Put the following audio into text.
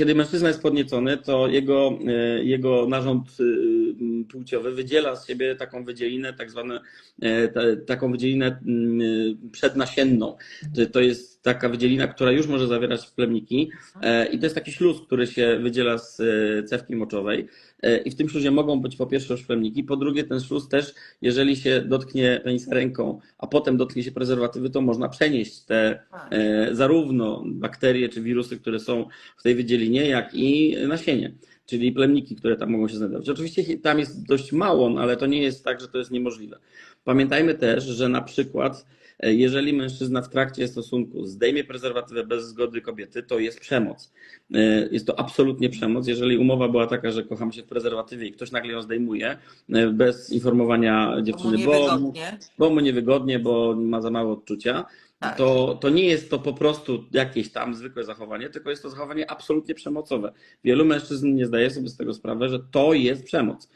kiedy mężczyzna jest podniecony, to jego, e, jego narząd e, płciowy wydziela z siebie taką wydzielinę, tak zwane, e, taką wydzielinę przednasienną. To jest taka wydzielina, która już może zawierać plemniki i to jest taki śluz, który się wydziela z cewki moczowej. I w tym śluzie mogą być po pierwsze już plemniki, po drugie ten śluz też, jeżeli się dotknie penisa ręką, a potem dotknie się prezerwatywy, to można przenieść te zarówno bakterie czy wirusy, które są w tej wydzielinie, jak i nasienie, czyli plemniki, które tam mogą się znajdować. Oczywiście tam jest dość mało, no ale to nie jest tak, że to jest niemożliwe. Pamiętajmy też, że na przykład jeżeli mężczyzna w trakcie stosunku zdejmie prezerwatywę bez zgody kobiety, to jest przemoc. E, jest to absolutnie przemoc. Jeżeli umowa była taka, że kochamy się w prezerwatywie i ktoś nagle ją zdejmuje e, bez informowania dziewczyny, bo, bo mu niewygodnie, bo ma za mało odczucia, tak. to, to nie jest to po prostu jakieś tam zwykłe zachowanie, tylko jest to zachowanie absolutnie przemocowe. Wielu mężczyzn nie zdaje sobie z tego sprawy, że to jest przemoc.